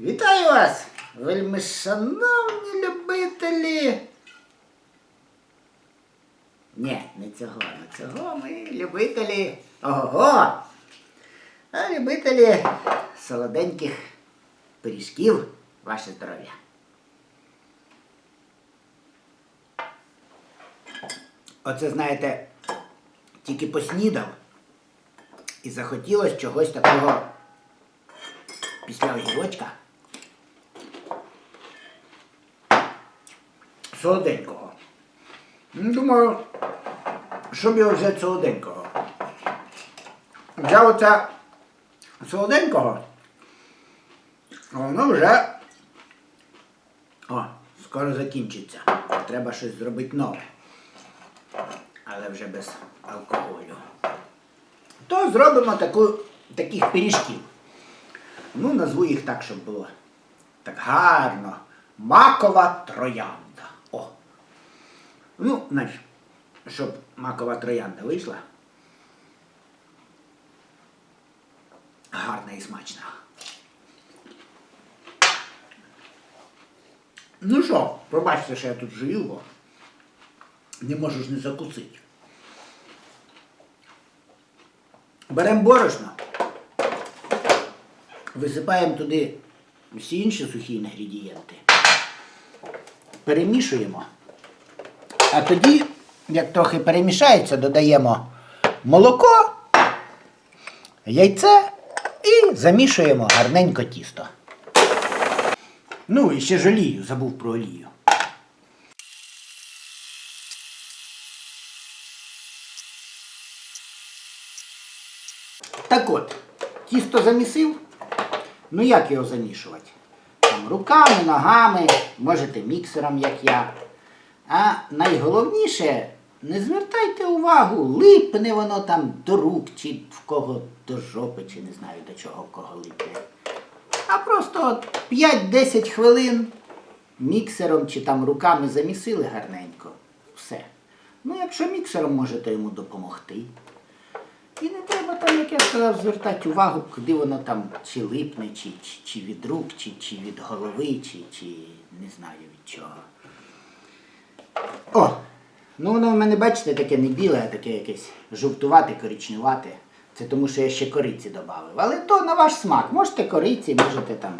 Вітаю вас, вельми шановні любителі. Ні, не цього, не цього. Ми любителі. Ого! А любителі солоденьких пиріжків. Ваше здоров'я. Оце, знаєте, тільки поснідав і захотілося чогось такого після огірочка. Солоденького. Ну, Думаю, щоб його взяти солоденького. Взяв оце солоденького, воно вже о, скоро закінчиться. Треба щось зробити нове. Але вже без алкоголю. То зробимо таку, таких пиріжків. Ну, назву їх так, щоб було так гарно. Макова троянда. Ну, знаєш, щоб макова троянда вийшла. Гарна і смачна. Ну що, пробачте, що я тут жую, бо не можу ж не закусити. Беремо борошно, висипаємо туди всі інші сухі інгредієнти, перемішуємо, а тоді, як трохи перемішається, додаємо молоко, яйце і замішуємо гарненько тісто. Ну і ще ж олію, забув про олію. Так от, тісто замісив. Ну як його замішувати? Там, руками, ногами, можете міксером, як я. А найголовніше, не звертайте увагу, липне воно там до рук, чи в кого до жопи, чи не знаю до чого в кого липне. А просто 5-10 хвилин міксером чи там руками замісили гарненько. Все. Ну, якщо міксером можете йому допомогти. І не треба там, як я сказав, звертати увагу, куди воно там чи липне, чи, чи, чи від рук, чи, чи від голови, чи, чи не знаю від чого. О! Ну воно в мене, бачите, таке не біле, а таке якесь жовтувате, коричневате. Це тому, що я ще кориці додав. Але то на ваш смак. Можете кориці, можете там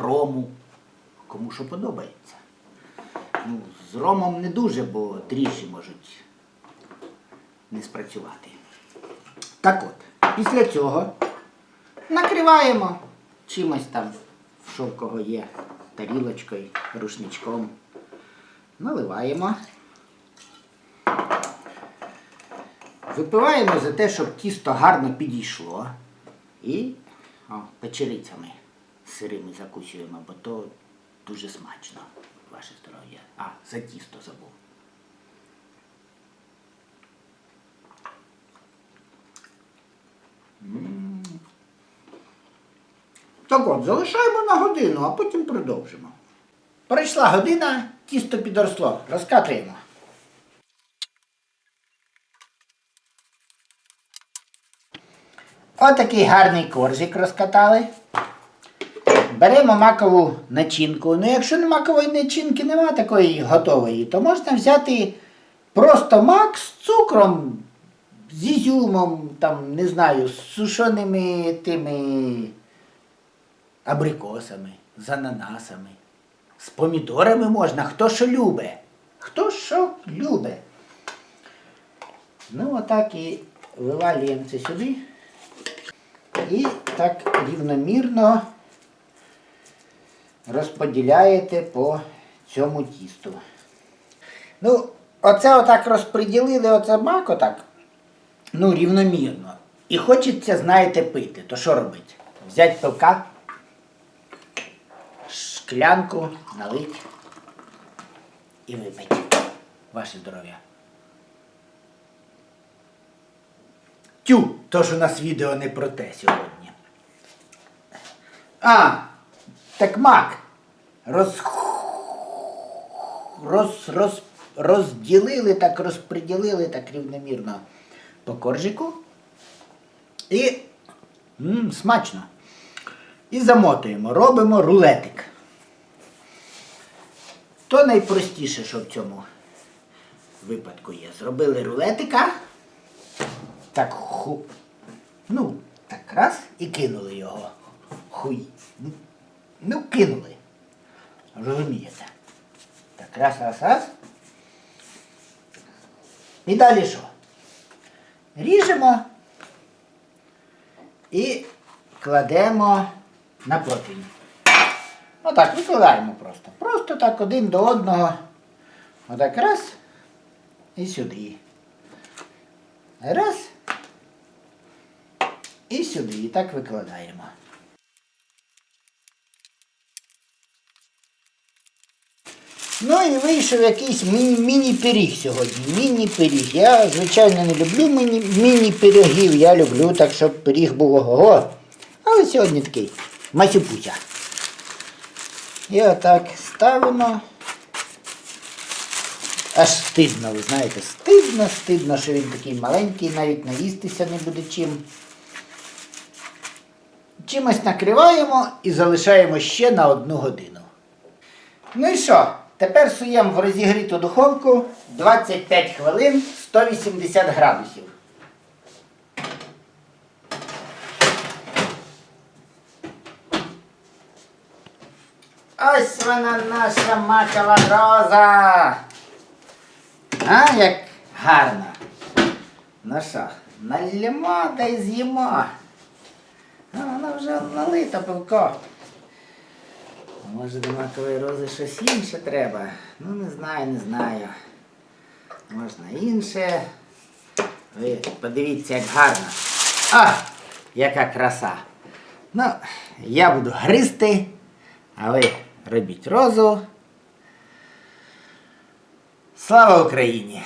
рому. Кому що подобається. Ну, з ромом не дуже, бо дріжджі можуть не спрацювати. Так от, після цього накриваємо чимось там, в кого є, тарілочкою, рушничком. Наливаємо. Випиваємо за те, щоб тісто гарно підійшло. І о, печерицями сирими закусуємо, бо то дуже смачно. Ваше здоров'я. А, за тісто забув. Так от, залишаємо на годину, а потім продовжимо. Пройшла година, тісто підросло. Розкатуємо. Отакий гарний коржик розкатали. Беремо макову начинку. Ну, якщо макової начинки немає такої готової, то можна взяти просто мак з цукром, з ізюмом, там, не знаю, з сушеними тими абрикосами, з ананасами, з помідорами можна, хто що любить. Хто що любить. Ну, отак і вивалюємо це сюди. І так рівномірно розподіляєте по цьому тісту. Ну, оце отак розподілили, оце мак отак, ну, рівномірно. І хочеться, знаєте, пити. То що робити? Взяти пивка, шклянку, налить і випити. Ваше здоров'я. Тю, то ж у нас відео не про те сьогодні. А, так мак. Роз... Роз... Роз... Розділили, так розподілили так рівномірно по коржику. І м, смачно. І замотуємо, робимо рулетик. То найпростіше, що в цьому випадку є. Зробили рулетика. Так ху. Ну, так раз і кинули його. Хуй. Ну, кинули. Розумієте? Так, раз, раз, раз. І далі що? Ріжемо і кладемо на противень. Отак, викладаємо просто. Просто так один до одного. Отак раз і сюди. Раз. І сюди. І так викладаємо. Ну і вийшов якийсь міні- міні-пиріг сьогодні. Міні-пиріг. Я, звичайно, не люблю міні- міні-пирогів. Я люблю так, щоб пиріг був ого. Але сьогодні такий масюпутя. І отак ставимо. Аж стидно, ви знаєте, стидно, стидно, що він такий маленький, навіть наїстися не буде чим. Чимось накриваємо і залишаємо ще на одну годину. Ну і що? Тепер суємо в розігріту духовку 25 хвилин 180 градусів. Ось вона наша макова роза. А, як гарно. Ну що, налємо та й з'їмо. Вона вже налита пивко. А Може до макової рози щось інше треба? Ну не знаю, не знаю. Можна інше. Ви подивіться, як гарно. А, яка краса. Ну, я буду гризти, а ви робіть розу. Слава Україні!